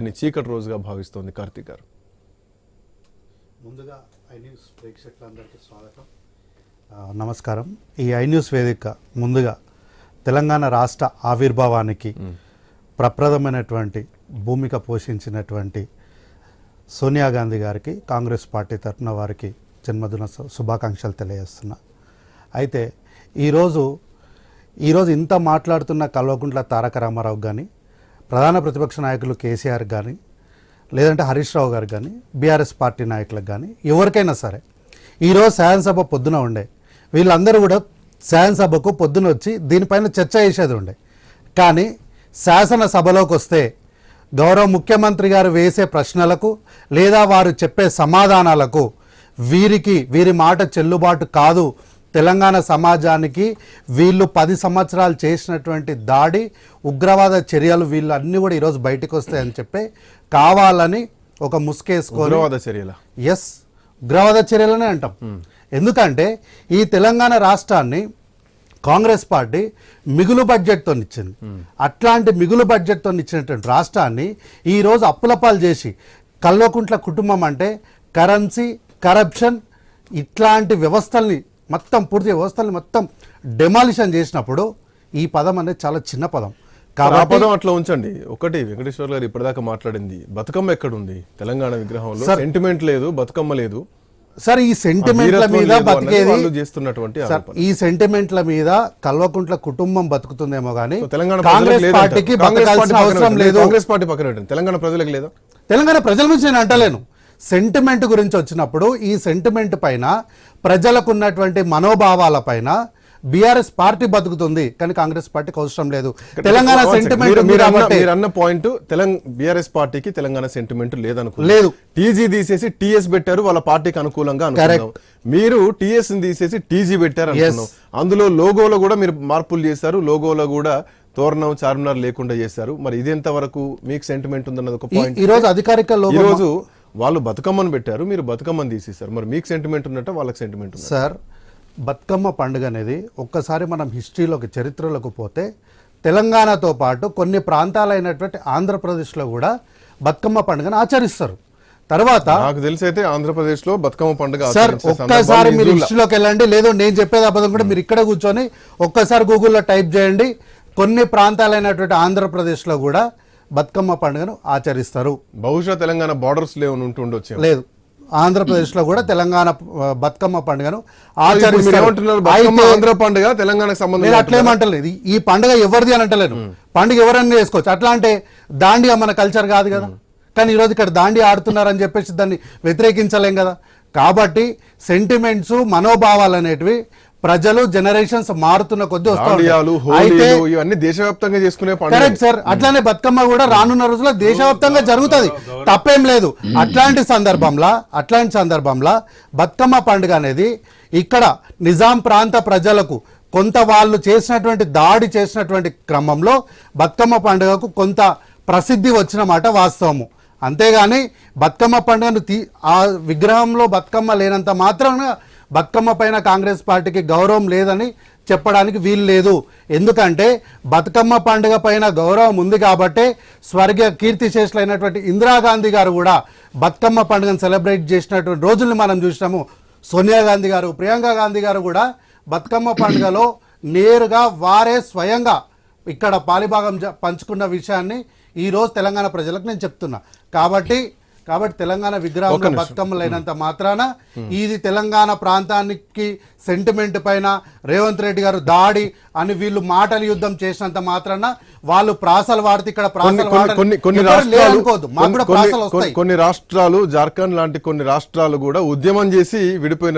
దీన్ని చీకటి రోజుగా భావిస్తోంది కార్తీక్ గారు. ముందుగా ఐ న్యూస్ ప్రేక్షకులందరికీ స్వాగతం. నమస్కారం. ఈ ఐ న్యూస్ వేదిక ముందుగా తెలంగాణ రాష్ట్ర ఆవిర్భావానికి ప్రప్రదమైనటువంటి భూమిక పోషించినటువంటి సోనియా గాంధీ గారికి కాంగ్రెస్ పార్టీ తరఫున వారికి జన్మదిన శుభాకాంక్షలు తెలియజేస్తున్నా. అయితే ఈరోజు ఈరోజు ఇంత మాట్లాడుతున్న కల్వకుంట్ల తారక రామారావు కానీ ప్రధాన ప్రతిపక్ష నాయకులు కేసీఆర్ కానీ లేదంటే హరీష్ రావు గారు కానీ బీఆర్ఎస్ పార్టీ నాయకులకు కానీ ఎవరికైనా సరే ఈరోజు శాసనసభ పొద్దున ఉండే వీళ్ళందరూ కూడా శాసనసభకు పొద్దున వచ్చి దీనిపైన చర్చ చేసేది ఉండే. కానీ శాసనసభలోకి వస్తే గౌరవ ముఖ్యమంత్రి గారు వేసే ప్రశ్నలకు లేదా వారు చెప్పే సమాధానాలకు వీరికి వీరి మాట చెల్లుబాటు కాదు తెలంగాణ సమాజానికి వీళ్ళు పది సంవత్సరాలు చేసినటువంటి దాడి ఉగ్రవాద చర్యలు వీళ్ళు అన్నీ కూడా ఈరోజు బయటకు వస్తాయని చెప్పి కావాలని ఒక ముసుకేసుకొని ఉగ్రవాద చర్యల? ఎస్ ఉగ్రవాద చర్యలనే అంటాం. ఎందుకంటే ఈ తెలంగాణ రాష్ట్రాన్ని కాంగ్రెస్ పార్టీ మిగులు బడ్జెట్తో ఇచ్చింది. అట్లాంటి మిగులు బడ్జెట్తో ఇచ్చినటువంటి రాష్ట్రాన్ని ఈరోజు అప్పులపాలు చేసి కల్వకుంట్ల కుటుంబం అంటే కరెన్సీ కరప్షన్ ఇట్లాంటి వ్యవస్థల్ని మొత్తం పూర్తి వ్యవస్థల్ని మొత్తం డెమాలిషన్ చేసినప్పుడు ఈ పదం అనేది చాలా చిన్న పదం. కాబట్టి పదం అట్లా ఉంచండి. ఒకటి వెంకటేశ్వర గారు ఇప్పటిదాకా మాట్లాడింది. బతుకమ్మ ఎక్కడుంది? తెలంగాణ విగ్రహంలో. సెంటిమెంట్ లేదు బతుకమ్మ లేదు. సార్ ఈ సెంటిమెంట్ల మీద బతికేది చేస్తున్నటువంటి. ఈ సెంటిమెంట్ల మీద కల్వకుంట్ల కుటుంబం బతుకుతుందేమో గానీ సో తెలంగాణ కాంగ్రెస్ పార్టీకి అవసరం. లేదు. కాంగ్రెస్ పార్టీ పక్కన తెలంగాణ ప్రజలకు లేదా? తెలంగాణ ప్రజల నుంచి నేను అంటలేను. సెంటిమెంట్ గురించి వచ్చినప్పుడు ఈ సెంటిమెంట్ పైన ప్రజలకు ఉన్నటువంటి మనోభావాల పైన బీఆర్ఎస్ పార్టీ బతుకుతుంది. కానీ కాంగ్రెస్ పార్టీకి అవసరం లేదు. తెలంగాణ. సెంటిమెంట్ మీరు- అన్న- పాయింట్ తెలంగాణ బీఆర్ఎస్ పార్టీకి తెలంగాణ సెంటిమెంట్ లేదనుకో లేదు. టీజీ తీసేసి టీఎస్ పెట్టారు వాళ్ళ పార్టీకి అనుకూలంగా మీరు టీఎస్ తీసేసి టీజీ పెట్టారు అందులో లోగోలో కూడా మీరు మార్పులు చేశారు. లోగోలో కూడా తోరణం చార్మినార్ లేకుండా చేశారు. మరి ఇదెంత వరకు మీకు సెంటిమెంట్ ఉందన్నది ఒక పాయింట్ ఈ రోజు అధికారిక రోజు వాళ్ళు బతుకమ్మను పెట్టారు మీరు బతుకమ్మను తీసేశారు. మరి మీకు సెంటిమెంట్ ఉన్నట్ట వాళ్ళకి సెంటిమెంట్ ఉంది సార్ బతుకమ్మ పండుగ అనేది ఒక్కసారి మనం హిస్టరీలోకి చరిత్రలోకి పోతే తెలంగాణతో పాటు కొన్ని ప్రాంతాలైనటువంటి ఆంధ్రప్రదేశ్లో కూడా బతుకమ్మ పండుగను ఆచరిస్తారు. తర్వాత నాకు తెలిసి అయితే ఆంధ్రప్రదేశ్లో బతుకమ్మ పండుగ సార్ ఒక్కసారి మీరు హిస్టరీలోకి వెళ్ళండి. లేదు నేను చెప్పేది అబద్ధం కూడా మీరు ఇక్కడ కూర్చొని ఒక్కసారి గూగుల్లో టైప్ చేయండి. కొన్ని ప్రాంతాలైనటువంటి ఆంధ్రప్రదేశ్లో కూడా బతుకమ్మ పండుగను ఆచరిస్తారు. బహుశా తెలంగాణ బార్డర్స్ లేవని ఉంటుండొచ్చు లేదు. ఆంధ్రప్రదేశ్లో కూడా తెలంగాణ బతుకమ్మ పండుగను ఆచరిస్తారు. పండుగ తెలంగాణకు సంబంధం నేను అట్లేమంటలేదు ఈ- ఈ పండుగ ఎవరిది అని అంటలేను. పండుగ ఎవరన్నా చేసుకోవచ్చు. అట్లా అంటే దాండియా మన కల్చర్ కాదు కదా. కానీ ఈరోజు ఇక్కడ దాండి ఆడుతున్నారని చెప్పేసి దాన్ని వ్యతిరేకించలేం కదా. కాబట్టి సెంటిమెంట్స్ మనోభావాలు అనేటివి ప్రజలు జనరేషన్స్ మారుతున్న కొద్దీ వస్తూ ఉంటాయి. దాండియాలు అయితే ఇవన్నీ దేశవ్యాప్తంగా చేసుకునే పండుగ కరెక్ట్ సార్ అట్లానే బతుకమ్మ కూడా రానున్న రోజుల్లో దేశవ్యాప్తంగా జరుగుతుంది. తప్పేం లేదు. అట్లాంటి సందర్భంలో అట్లాంటి సందర్భంలో బతుకమ్మ పండుగ అనేది ఇక్కడ నిజాం ప్రాంత ప్రజలకు కొంత వాళ్ళు చేసినటువంటి దాడి చేసినటువంటి క్రమంలో బతుకమ్మ పండుగకు కొంత ప్రసిద్ధి వచ్చిన మాట వాస్తవము. అంతేగాని బతుకమ్మ పండుగను తీ ఆ విగ్రహంలో బతుకమ్మ లేనంత మాత్రాన బతుకమ్మ పైన కాంగ్రెస్ పార్టీకి గౌరవం లేదని చెప్పడానికి వీలు లేదు. ఎందుకంటే బతుకమ్మ పండుగ పైన గౌరవం ఉంది కాబట్టే స్వర్గీయ కీర్తిశేషులైనటువంటి ఇందిరాగాంధీ గారు కూడా బతుకమ్మ పండుగను సెలబ్రేట్ చేసినటువంటి రోజుల్ని మనం చూసినాము. సోనియా గాంధీ గారు ప్రియాంక గాంధీ గారు కూడా బతుకమ్మ పండుగలో నేరుగా వారే స్వయంగా ఇక్కడ పాలిభాగం పంచుకున్న విషయాన్ని ఈరోజు తెలంగాణ ప్రజలకు నేను చెప్తున్నా. కాబట్టి కాబట్టి తెలంగాణ విగ్రహంలో బతుకమ్మ లేనంత మాత్రాన ఇది తెలంగాణ ప్రాంతానికి సెంటిమెంట్ పైన రేవంత్ రెడ్డి గారు దాడి అని వీళ్ళు మాటల యుద్ధం చేసినంత మాత్రాన వాళ్ళు ప్రాసలు వాడితే ఇక్కడ ప్రాసలు కొన్ని రాష్ట్రాలు జార్ఖండ్ లాంటి కొన్ని రాష్ట్రాలు కూడా ఉద్యమం చేసి విడిపోయిన